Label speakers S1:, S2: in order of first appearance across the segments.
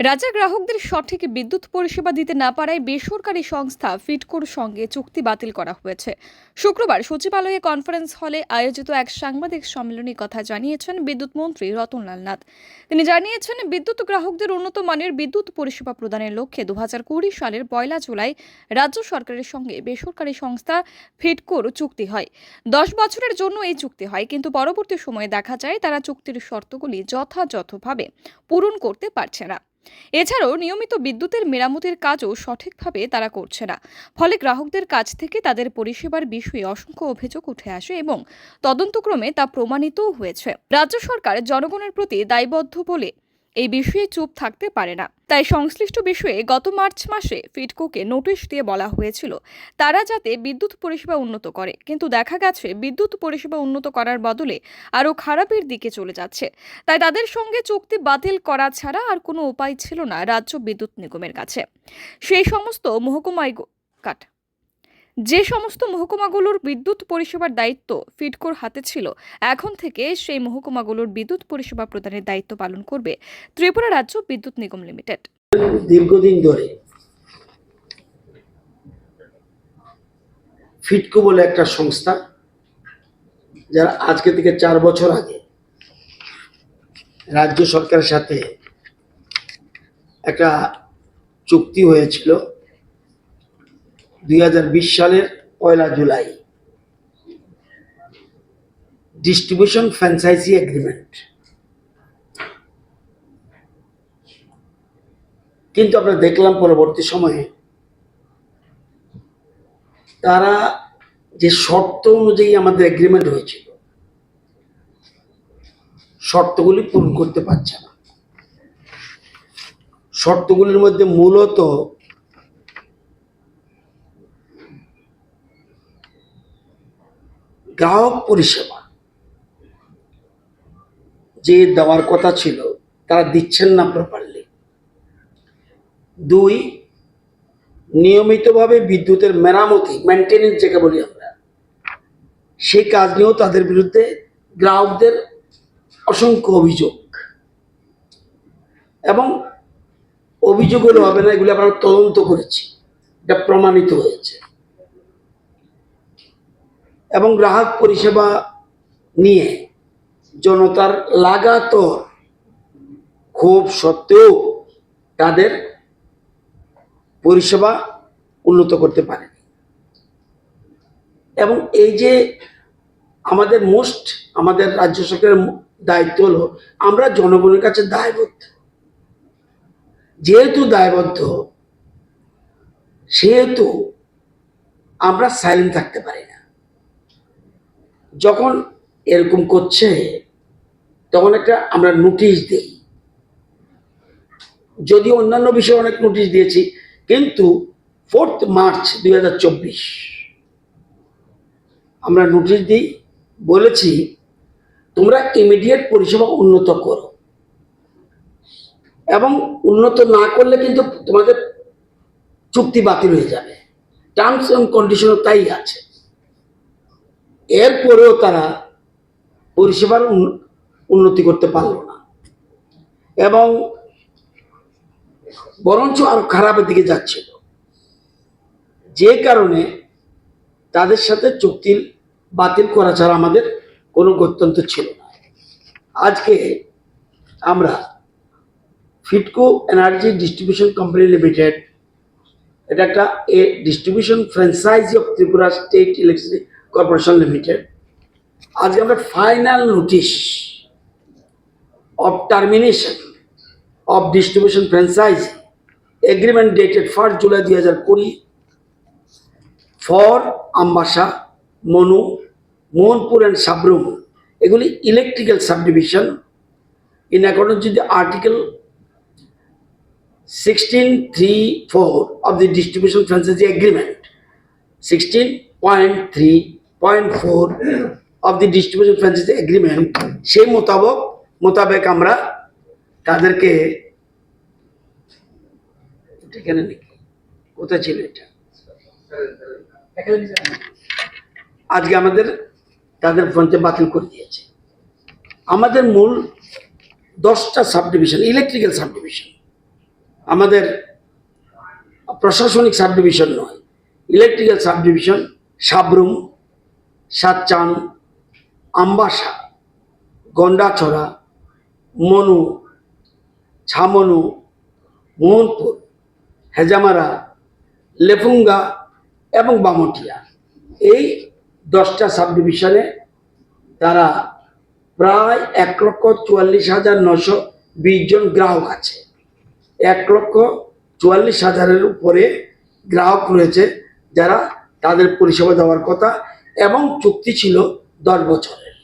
S1: রাজ্যের গ্রাহকদের সঠিক বিদ্যুৎ পরিষেবা দিতে না পারায় বেসরকারি সংস্থা ফিটকোর সঙ্গে চুক্তি বাতিল করা হয়েছে। শুক্রবার সচিবালয়ে কনফারেন্স হলে আয়োজিত এক সাংবাদিক সম্মেলনে কথা জানিয়েছেন বিদ্যুৎ মন্ত্রী রতনলাল নাথ। তিনি জানিয়েছেন, বিদ্যুৎ গ্রাহকদের উন্নত মানের বিদ্যুৎ পরিষেবা প্রদানের লক্ষ্যে দু কুড়ি সালের পয়লা জুলাই রাজ্য সরকারের সঙ্গে বেসরকারি সংস্থা ফিটকোর চুক্তি হয়। দশ বছরের জন্য এই চুক্তি হয়, কিন্তু পরবর্তী সময়ে দেখা যায় তারা চুক্তির শর্তগুলি যথাযথভাবে পূরণ করতে পারছে না। এছাড়াও নিয়মিত বিদ্যুতের মেরামতির কাজও সঠিকভাবে তারা করছে না। ফলে গ্রাহকদের কাছ থেকে তাদের পরিষেবার বিষয়ে অসংখ্য অভিযোগ উঠে আসে এবং তদন্তক্রমে তা প্রমাণিতও হয়েছে। রাজ্য সরকার জনগণের প্রতি দায়বদ্ধ বলে এই বিষয়ে চুপ থাকতে পারে না। তাই সংশ্লিষ্ট বিষয়ে গত মার্চ মাসে ফিডকোকে নোটিশ দিয়ে বলা হয়েছিল, তারা যাতে বিদ্যুৎ পরিষেবা উন্নত করে। কিন্তু দেখা গেছে, বিদ্যুৎ পরিষেবা উন্নত করার বদলে আরও খারাপের দিকে চলে যাচ্ছে। তাই তাদের সঙ্গে চুক্তি বাতিল করা ছাড়া আর কোনো উপায় ছিল না রাজ্য বিদ্যুৎ নিগমের কাছে। সেই সমস্ত মহকুমায় কাট। যে সমস্ত মহকুমাগুলোর বিদ্যুৎ পরিষেবার দায়িত্ব ফিডকোর হাতে ছিল, এখন থেকে সেই মহকুমাগুলোর বিদ্যুৎ পরিষেবা প্রদানের দায়িত্ব পালন করবে ত্রিপুরা রাজ্য বিদ্যুৎ নিগম লিমিটেড।
S2: দীর্ঘদিন ধরে ফিটকো বলে একটা সংস্থা, যারা আজকে থেকে চার বছর আগে রাজ্য সরকারের সাথে একটা চুক্তি হয়েছিল। দুই হাজার বিশ সালের পয়লা জুলাই। ডিস্ট্রিবিউশন ফ্র্যাঞ্চাইজি এগ্রিমেন্ট কিন্তু আমরা দেখলাম পরবর্তী সময়ে, তারা যে শর্ত অনুযায়ী আমাদের এগ্রিমেন্ট হয়েছিল, শর্তগুলি পূরণ করতে পারছে না। শর্তগুলির মধ্যে মূলত গ্রাহক পরিষেবা। যে দেওয়ার কথা ছিল, তারা দিচ্ছেন না প্রপারলি দুই, নিয়মিতভাবে বিদ্যুতের মেরামতি মেনটেনেন্স যেটা বলি আমরা, সেই কাজ নিয়েও তাদের বিরুদ্ধে গ্রাহকদের অসংখ্য অভিযোগ। এবং অভিযোগ হলে হবে না এগুলো আমরা তদন্ত করেছি, এটা প্রমাণিত হয়েছে। এবং গ্রাহক পরিষেবা নিয়ে জনতার লাগাতর ক্ষোভ সত্ত্বেও তাদের পরিষেবা উন্নত করতে পারে এবং এই যে আমাদের মোস্ট আমাদের রাজ্য সরকারের দায়িত্ব হলো, আমরা জনগণের কাছে দায়বদ্ধ। যেহেতু দায়বদ্ধ, সেহেতু আমরা সাইলেন্ট থাকতে পারি যখন এরকম করছে, তখন একটা আমরা নোটিশ দিই। যদিও অন্যান্য বিষয়ে অনেক নোটিশ দিয়েছি, কিন্তু ফোর্থ মার্চ দুই হাজার চব্বিশ আমরা নোটিশ দিই, বলেছি, তোমরা ইমিডিয়েট পরিষেবা উন্নত করো। এবং উন্নত না করলে কিন্তু তোমাদের চুক্তি বাতিল হয়ে যাবে। টার্মস এবং কন্ডিশনও তাই আছে। এরপরেও তারা পরিষেবার উন্ন- উন্নতি করতে পারল না। এবং বরঞ্চ আরও খারাপের দিকে যাচ্ছিল। যে কারণে তাদের সাথে চুক্তি বাতিল করা ছাড়া আমাদের কোনো গত্যন্তর ছিল না। আজকে আমরা Fitco energy distribution company limited, এটা একটা a distribution franchise of Tripura state electricity corporation limited. আজকে আমরা final notice of termination of agreement dated first July 1st July 2020 for Ambasha, Monu, Mohnpur and Sabrum এগুলি electrical subdivision in accordance with the article sixteen three four of the distribution franchise agreement sixteen point three point four of the distribution franchise agreement সেই মোতাবক মোতাবেক আমরা তাদেরকে এখানে নাকি? কোথায় ছিল এটা? আজকে আমাদের তাদের ফোনতে বাতিল করে দিয়েছে। আমাদের মূল দশটা sub division electrical sub division আমাদের প্রশাসনিক সাব ডিভিশন নয় ইলেকট্রিক্যাল সাব ডিভিশন সাবরুম সাতচান আম্বাসা, গন্ডাছড়া, মনু ছামনু মোহনপুর, হেজামারা লেফুঙ্গা এবং বামটিয়া। এই দশটা সাব ডিভিশনে তারা প্রায় এক লক্ষ চুয়াল্লিশ হাজার নশো বিশ জন গ্রাহক আছে। এক লক্ষ চুয়াল্লিশ হাজারের উপরে গ্রাহক রয়েছে যারা তাদের পরিষেবা দেওয়ার কথা এবং চুক্তি ছিল দশ বছরের।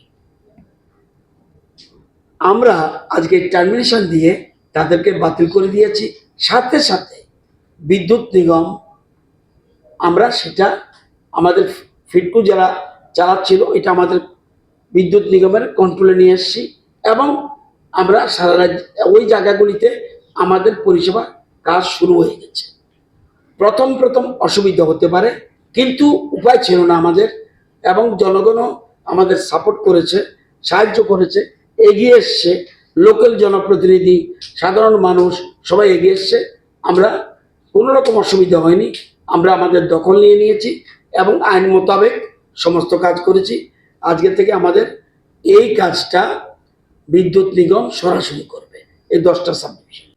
S2: আমরা আজকে টার্মিনেশন দিয়ে তাদেরকে বাতিল করে দিয়েছি। সাথে সাথে বিদ্যুৎ নিগম, আমরা সেটা আমাদের ফিটকু যারা চালাচ্ছিল, এটা আমাদের বিদ্যুৎ নিগমের কন্ট্রোলে নিয়ে এসেছি এবং আমরা সারা রাজ্য, ওই জায়গাগুলিতে আমাদের পরিষেবা কাজ শুরু হয়ে গেছে। প্রথম প্রথম অসুবিধা হতে পারে, কিন্তু উপায় ছিল না আমাদের। এবং জনগণও আমাদের সাপোর্ট করেছে, সাহায্য করেছে, এগিয়ে এসছে। লোকাল জনপ্রতিনিধি, সাধারণ মানুষ, সবাই এগিয়ে এসছে। আমরা কোনো রকম অসুবিধা হয়নি। আমরা আমাদের দখল নিয়ে নিয়েছি এবং আইন মোতাবেক সমস্ত কাজ করেছি। আজকে থেকে আমাদের এই কাজটা বিদ্যুৎ নিগম সরাসরি করবে। এই দশটা subdivision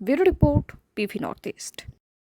S1: bureau report PV north east.